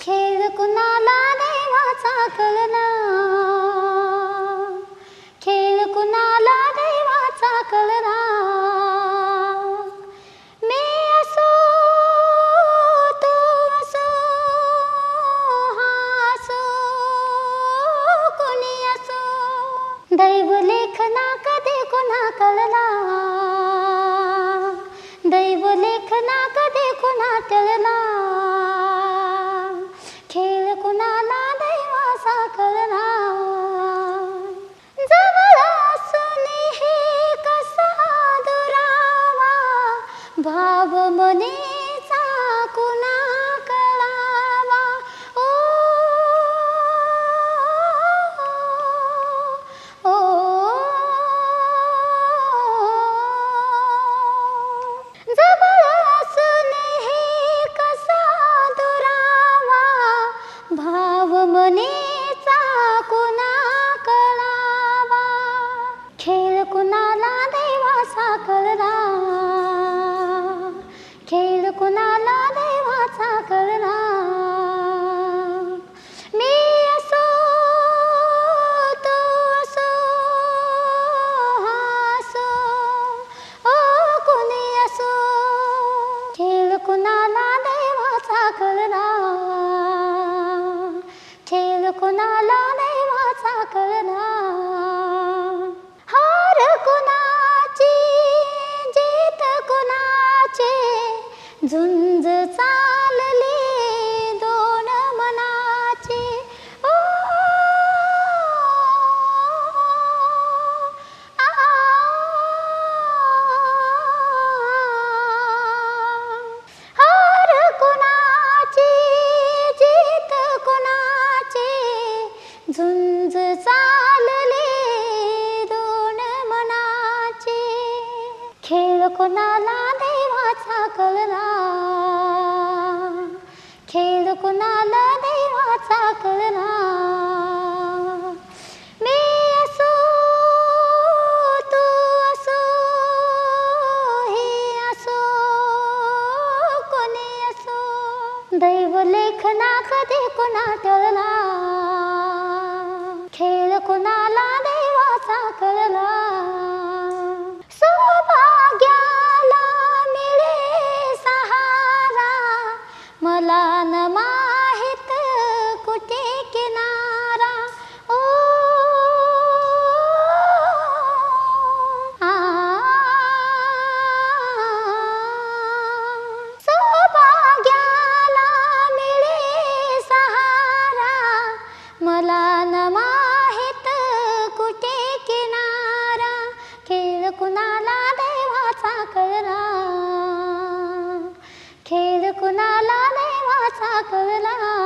खेळ कुणाला देवाचा कळला खेळ कुणाला देवाचा कळला मी असो तू असो हा असो कोणी असो. दैव लेखना कधी कुणा कळला दैव लेखना कधी कुणा कळला झुंज चालली दोन मनाची. ओ हार कुणाची जीत कुणाची? झुंज चालले दोन मनाची. खेळ कुणाला देवाचा कळला खेळ कुणाला देवाचा कळला मी असो तू असो हे असो कोणी असो. दैव लेखना कधी कुणा टळला खेळ कुणाला देवाचा कळला